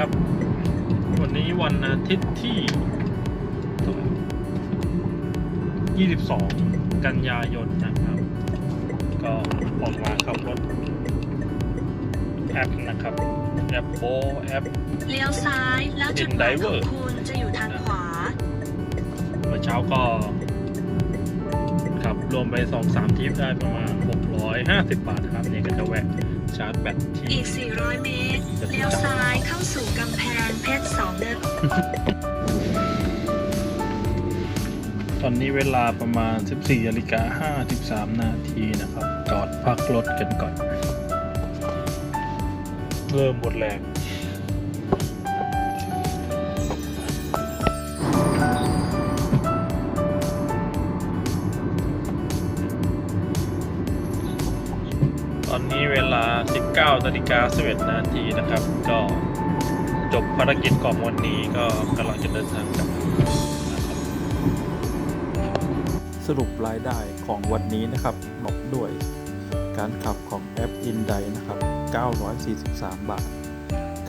ครับ วันนี้วันอาทิตย์ที่ 22 กันยายนนะครับ ก็ออกมาขับรถแอปนะครับ แอปโบแอปเลี้ยวซ้ายแล้วจุดหมายของคุณจะอยู่ทางขวาเมื่อเช้าก็ขับรวมไป 2-3ทริปได้ประมาณ 650 บาทครับเนี่ยก็จะแวะชาร์จแบตที่อีก 400 เมตร เลี้ยวซ้ายเข้าสู่กำแพงเพชรสองเดินตอนนี้เวลาประมาณ 14นาฬิกา53 นาทีนะครับ จอดพักรถกันก่อน เริ่มหมดแรง อนนี้เวลา 19นาฬิกา11นาทีนะครับ ก็จบภารกิจของวันนี้ก็กำลังจะเดินทางกลับสรุปรายได้ของวันนี้นะครับบอกด้วยการขับของแอป i n d i นะครับ 943 บาท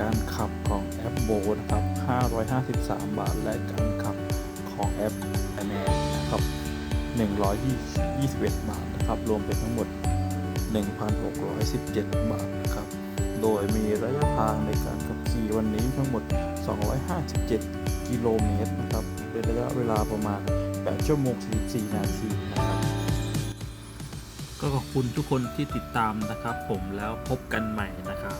การขับของแอปโบนะครับ 553 บาท และการขับของแอป i m a n นะครับ 121 บาทนะครับ รวมเป็นทั้งหมด 1,617 บาทนะครับ โดยมีระยะทางในการขับขี่วันนี้ทั้งหมด 257 กิโลเมตรนะครับ เป็นระยะเวลาประมาณ 8 ชั่วโมง 44 นาทีนะครับ ก็ขอบคุณทุกคนที่ติดตามนะครับ ผมแล้วพบกันใหม่นะครับ